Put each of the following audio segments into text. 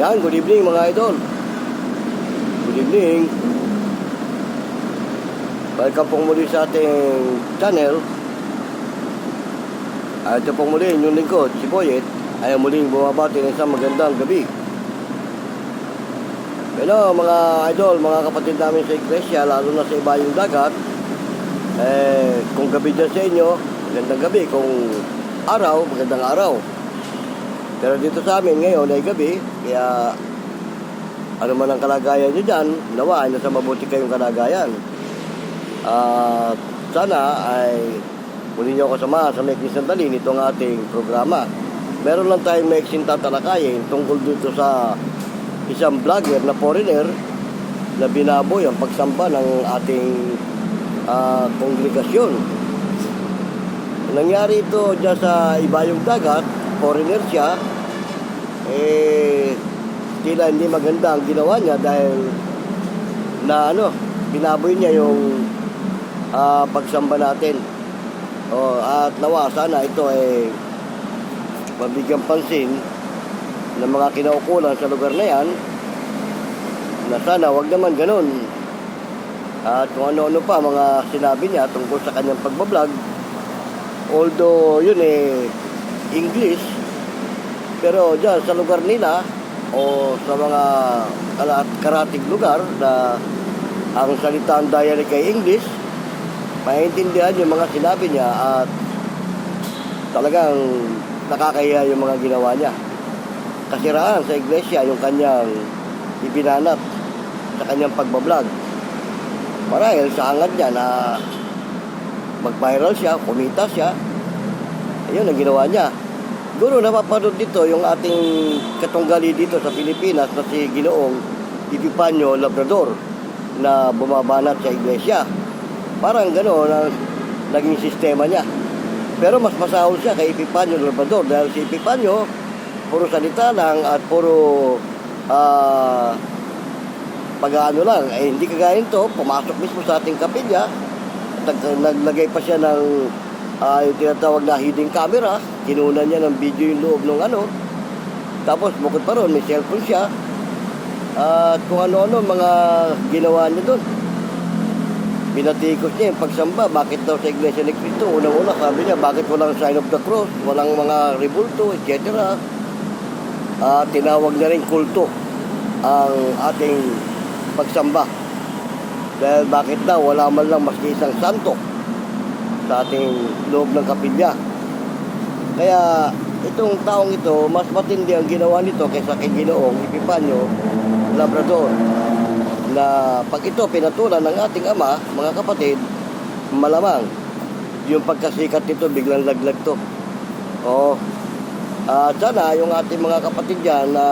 Yan, good evening mga idol. Good evening. Welcome po muli sa ating channel. At ito po muli inyong lingkod, si Boyet, ay muling bumabati ng isang magandang gabi. Hello mga idol, mga kapatid namin sa iglesia, lalo na sa ibayong dagat. Eh, kung gabi dyan sa inyo, magandang gabi. Kung araw, magandang araw. Pero dito sa amin ngayon ay gabi, kaya ano man ang kalagayan nyo dyan, nawa ay nasa mabuti kayong kalagayan. At sana ay muli nyo ako samahan sa Mekling Sandali nitong ating programa. Meron lang tayong Mekling tatalakayin tungkol dito sa isang vlogger na foreigner na binaboy ang pagsamba ng ating ah, kongregasyon. Nangyari ito dyan sa ibayong dagat, foreigner siya, eh, tila hindi maganda ang ginawa niya dahil na ano, binaboy niya yung ah, pagsamba natin. O, at nawa, sana ito ay mabigyan pansin ng mga kinaukulan sa lugar na yan na sana wag naman ganun. At kung ano-ano pa mga sinabi niya tungkol sa kanyang pagbablog, although yun eh English, pero dyan sa lugar nila o sa mga kalat karatig lugar na ang salitang dialect ay English, maintindihan yung mga sinabi niya at talagang nakakahiya yung mga ginawa niya. Kasiraan sa iglesia yung kanyang ibinanat sa kanyang pagbablog. Marahil sa hangad niya na mag-viral siya, kumita siya, ayun ang ginawa niya. Siguro napapanood dito yung ating katunggali dito sa Pilipinas na si Ginoong Epipanyo Labrador na bumabanat sa iglesia. Parang gano'n ang naging sistema niya. Pero mas masahol siya kay Epipanyo Labrador dahil si Epipanyo puro salita lang at puro ah pag-ano lang. Eh, hindi kagaya nito, pumasok mismo sa ating kapilya, nag- naglagay pa siya ng ah, yung tinatawag na hidden camera, kinunan niya ng video yung loob ng ano. Tapos bukod pa ron, may cellphone siya. At kung ano-ano mga ginawa niya doon. Binatikos niya yung pagsamba. Bakit daw sa Iglesia ni Cristo? Unang-una sabi niya, bakit walang sign of the cross? Walang mga rebulto, etc. Ah, tinawag niya rin kulto ang ating pagsamba. Dahil bakit daw wala man lang maski isang santo sa ating loob ng kapilya. Kaya itong taong ito, mas matindi ang ginawa nito kaysa kay Ginoong Epipanyo Labrador na pag ito pinatulan ng ating ama, mga kapatid, malamang yung pagkasikat nito biglang laglag to. Oo. At sana yung ating mga kapatid dyan na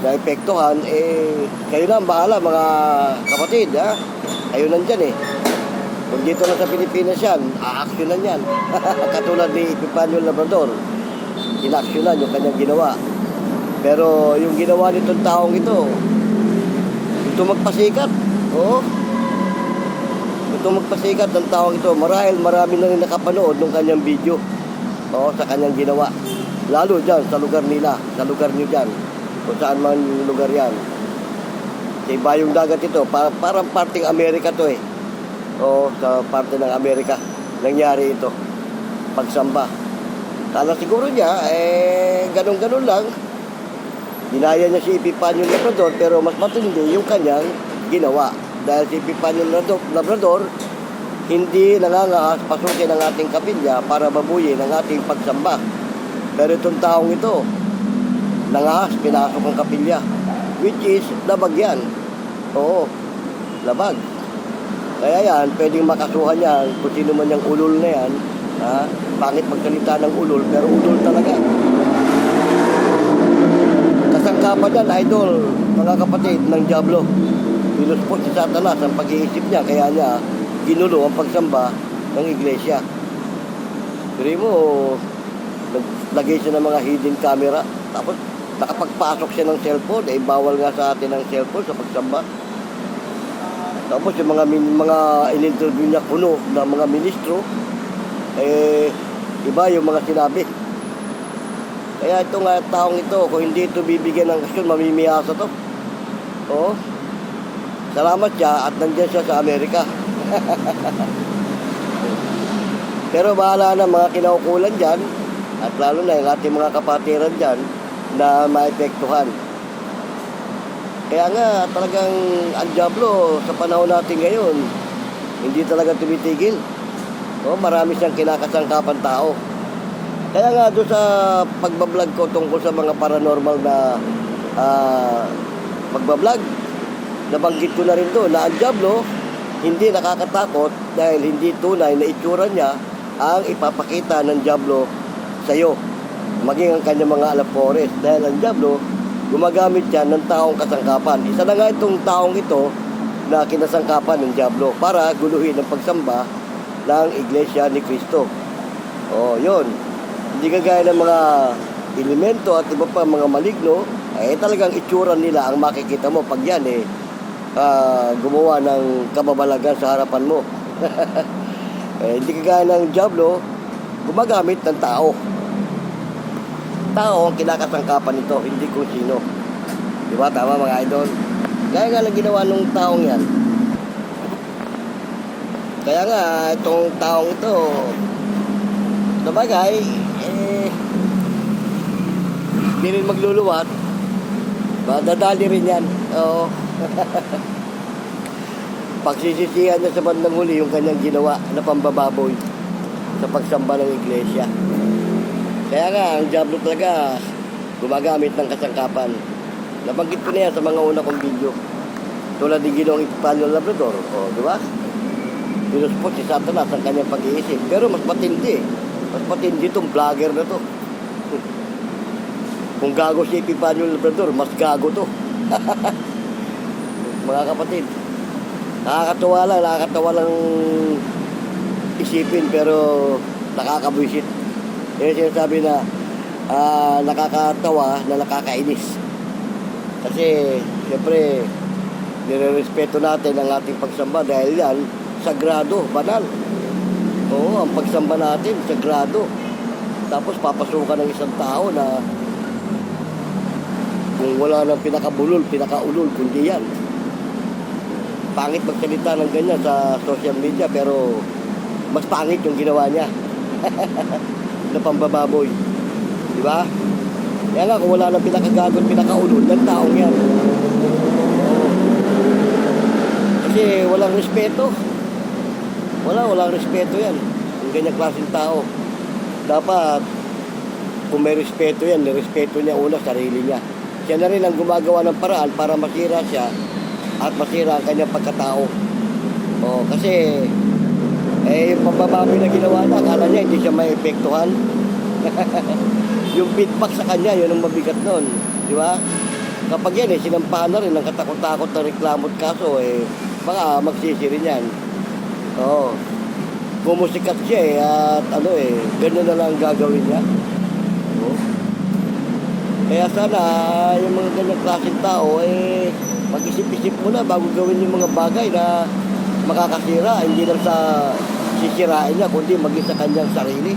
naepektuhan, eh, kayo na bahala mga kapatid, ha? Kayo nandyan eh. Kung dito na sa Pilipinas yan, aaksyonan yan. Katulad ni Epipanyo Labrador, inaksyonan yung kanyang ginawa. Pero yung ginawa nitong taong ito, ito magpasikat. Oo. Ito magpasikat ng taong ito. Marahil marami na rin nakapanood ng kanyang video. Oo, sa kanyang ginawa. Lalo dyan, sa lugar nila, sa lugar nyo dyan. Kung saan man yung lugar yan. Sa ibayong dagat ito, para, parang parting Amerika to eh. Oo, sa parte ng Amerika. Nangyari ito. Pagsamba. Kala siguro niya, eh, ganun-ganun lang. Ginaya niya si Epipanyo Labrador, pero mas matindi yung kanyang ginawa. Dahil si Epipanyo Labrador, hindi nangangahas pasukin ang ating kapilya para babuyin ang ating pagsamba. Pero itong taong ito, nangahas, pinasok ang kapilya. Which is, labag yan. Oo, labag. Kaya yan, pwedeng makasuhan yan kung sino man yung ulol na yan. Ha? Pangit magsalita ng ulol, pero ulol talaga. Kasangkapan yan, idol, mga kapatid ng Diablo. Pinuspot si Satanas ang pag-iisip niya, kaya niya ginulo ang pagsamba ng iglesia. Pero mo, naglagay siya ng mga hidden camera, tapos nakapagpasok siya ng cellphone, eh bawal nga sa atin ang cellphone sa pagsamba. Tapos yung mga mga in-interview niya kuno ng mga ministro, eh, iba yung mga sinabi. Kaya itong nga taong ito, kung hindi ito bibigyan ng kasyon, mamimiyasa to. Oo. Salamat siya at nandiyan siya sa Amerika. Pero bahala na mga kinaukulan dyan at lalo na yung ating mga kapatiran dyan na maepektuhan. Kaya nga talagang ang Diablo sa panahon natin ngayon, hindi talaga tumitigil. O, marami siyang kinakasangkapan tao. Kaya nga doon sa pagbablog ko tungkol sa mga paranormal na ah, pagbablog, nabanggit ko na rin doon na ang Diablo hindi nakakatakot dahil hindi tunay na itsura niya ang ipapakita ng Diablo sa iyo. Maging ang kanyang mga alapores. Dahil ang Diablo, gumagamit yan ng taong kasangkapan. Isa na nga itong taong ito na kinasangkapan ng Diablo para guluhin ang pagsamba ng Iglesia ni Cristo. Oh, yun. Hindi kagaya ng mga elemento at iba pa mga maligno, eh talagang itsura nila ang makikita mo pag yan eh ah, gumawa ng kababalagan sa harapan mo. eh, hindi kagaya ng Diablo, gumagamit ng tao. Tao ang kinakasangkapan nito, hindi kung sino. Di ba? Tama mga idol? Kaya nga lang ginawa nung taong yan. Kaya nga, itong taong ito, sa bagay, eh, hindi rin magluluwat. Madadali rin yan. Oo. Pagsisisihan niya sa bandang huli yung kanyang ginawa na pambababoy sa pagsamba ng iglesia. Kaya nga, ang Diablo talaga gumagamit ng kasangkapan. Nabanggit ko na yan sa mga una kong video. Tulad ni Ginong Ipalyo Labrador. O, di ba? Pinuspot si Satanas ang kanyang pag-iisip. Pero mas matindi. Mas matindi itong vlogger na to. Kung gago si Epipanyo Labrador, mas gago to. Mga kapatid, nakakatawa lang, nakakatawa lang isipin pero nakakabwisit. Yung sinasabi na ah, nakakatawa na nakakainis. Kasi, siyempre, nire-respeto natin ang ating pagsamba dahil yan, sagrado, banal. Oo, ang pagsamba natin, sagrado. Tapos papasukan ng isang tao na kung wala nang pinakabulol, pinakaulol, kundi yan. Pangit magsalita ng ganyan sa social media pero mas pangit yung ginawa niya. na pambababoy. Di ba? Kaya nga kung wala nang pinakagagon, pinakaulol, yan taong yan. Kasi walang respeto. Wala, walang respeto yan. Yung ganyang klaseng tao. Dapat, kung may respeto yan, nirespeto niya una sarili niya. Siya na rin ang gumagawa ng paraan para masira siya at masira ang kanyang pagkatao. O, kasi, eh, yung pambababoy na ginawa niya, akala niya hindi siya may epektuhan. yung feedback sa kanya, yun ang mabigat nun. Di ba? Kapag yan eh, sinampahan na rin ng katakot-takot na reklamo kaso, eh, baka magsisi rin yan. Oo. Kumusikat siya eh, at ano eh, ganun na lang ang gagawin niya. Oo. Kaya sana, yung mga ganyang klaseng tao, eh, mag-isip-isip muna bago gawin yung mga bagay na makakasira, hindi lang sa sisirain niya, kundi maging sa kanyang sarili.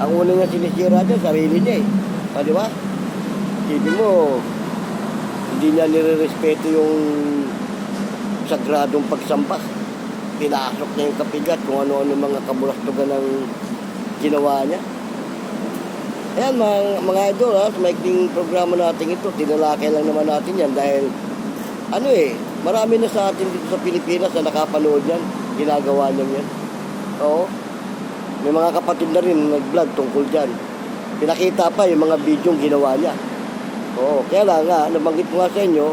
Ang una niya sinisira niya, sarili niya eh. Ah, di ba? Isipin mo, hindi niya nire-respeto yung sagradong pagsamba. Pinasok niya yung kapigat kung ano-ano mga kabulastugan ng ginawa niya. Ayan mga, mga idol ha, sa maikling programa natin ito, tinalakay lang naman natin yan dahil ano eh, marami na sa atin dito sa Pilipinas na nakapanood yan, ginagawa niya yan. Oo. May mga kapatid na rin na nag-vlog tungkol dyan. Pinakita pa yung mga video ginawa niya. Oo, kaya lang nga, nabanggit ko nga sa inyo,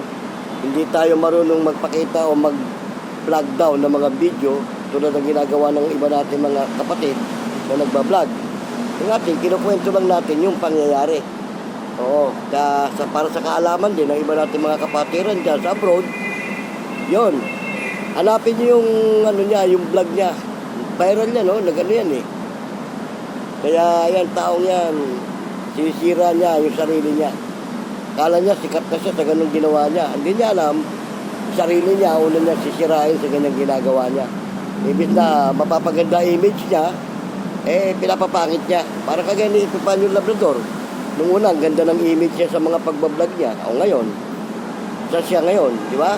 hindi tayo marunong magpakita o mag-vlog down ng mga video tulad ng ginagawa ng iba natin mga kapatid na nagbablog. Yung atin, kinukwento lang natin yung pangyayari. Oo, ka, sa, para sa kaalaman din ng iba natin mga kapatiran dyan sa abroad, yon Hanapin niyo yung ano niya, yung vlog niya. Viral niya, no? Nagano yan eh. Kaya yan, taong yan, sinisira niya yung sarili niya. Kala niya, sikat na siya sa ganung ginawa niya. Hindi niya alam, sarili niya, una niya sisirain sa ganyang ginagawa niya. Ibig na mapapaganda image niya, eh, pinapapangit niya. Para kagaya ni Epipanyo Labrador. Nung una, ganda ng image niya sa mga pagbablog niya. O ngayon, sa siya ngayon, di ba?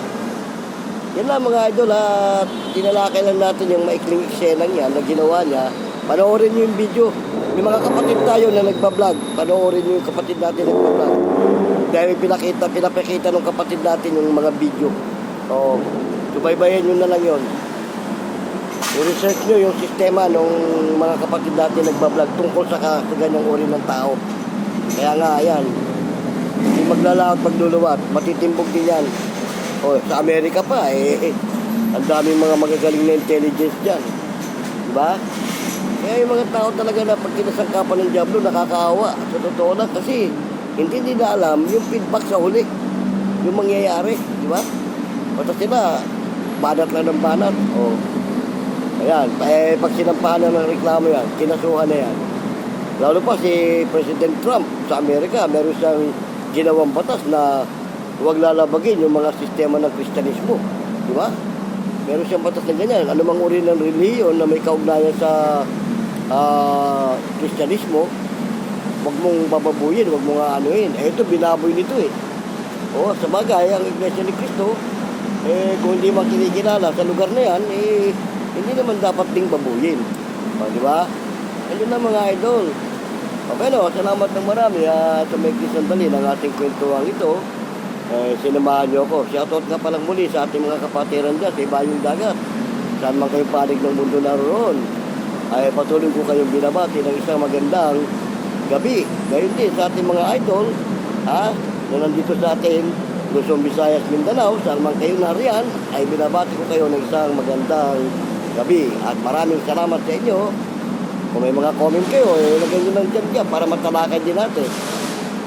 Yan lang mga idol at tinalakay lang natin yung maikling eksena niya na ginawa niya. Panoorin niyo yung video. May mga kapatid tayo na nagbablog. Panoorin niyo yung kapatid natin na nagbablog. Dahil pinakita, pinapakita ng kapatid natin yung mga video. So, subaybayan nyo na lang yon. I-research nyo yung sistema ng mga kapatid natin nagbablog tungkol sa, ka- sa ganyang uri ng tao. Kaya nga, ayan. Hindi maglalaot, magluluwat. Matitimbog din yan. O, sa Amerika pa, eh, ang daming mga magagaling na intelligence dyan. Diba? Kaya yung mga tao talaga na pag kinasangkapan ng Diablo, nakakaawa. Sa totoo lang, kasi hindi nila alam yung feedback sa huli. Yung mangyayari, di ba? Basta sila, banat lang ng banat. O, ayan, eh, pag sinampahan na ng reklamo yan, kinasuhan na yan. Lalo pa si President Trump sa Amerika, meron siyang ginawang batas na huwag lalabagin yung mga sistema ng Kristyanismo. Di ba? Meron siyang batas na ganyan. Anumang uri ng reliyon na may kaugnayan sa ah, Kristyanismo, huwag mong bababuyin, huwag mong aanuhin. Eh, ito, binaboy nito eh. O, sa bagay, ang Iglesia ni Cristo, eh, kung hindi man kinikilala sa lugar na yan, eh, hindi naman dapat ding babuyin. O, di ba? Ayun na mga idol. Okay, no, salamat ng marami at uh, may sandali ng ating kwentuhan ito. Eh, sinamahan niyo ako. Shoutout nga palang muli sa ating mga kapatiran dyan sa ibayong dagat. Saan man kayo panig ng mundo naroon. Ay patuloy ko kayong binabati ng isang magandang gabi. Gayon din sa ating mga idol, ha, na nandito sa atin, Luzon, Visayas, Mindanao, saan man kayo nariyan, ay binabati ko kayo ng isang magandang gabi. At maraming salamat sa inyo. Kung may mga comment kayo, eh, lagyan nyo lang dyan dyan para matalakay din natin.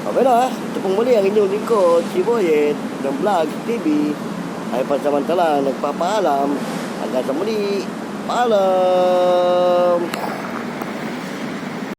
Okay na ha, pong muli ang inyong lingkod, si Boyet ng Vlog TV ay pansamantala nagpapaalam hanggang sa muli. Paalam!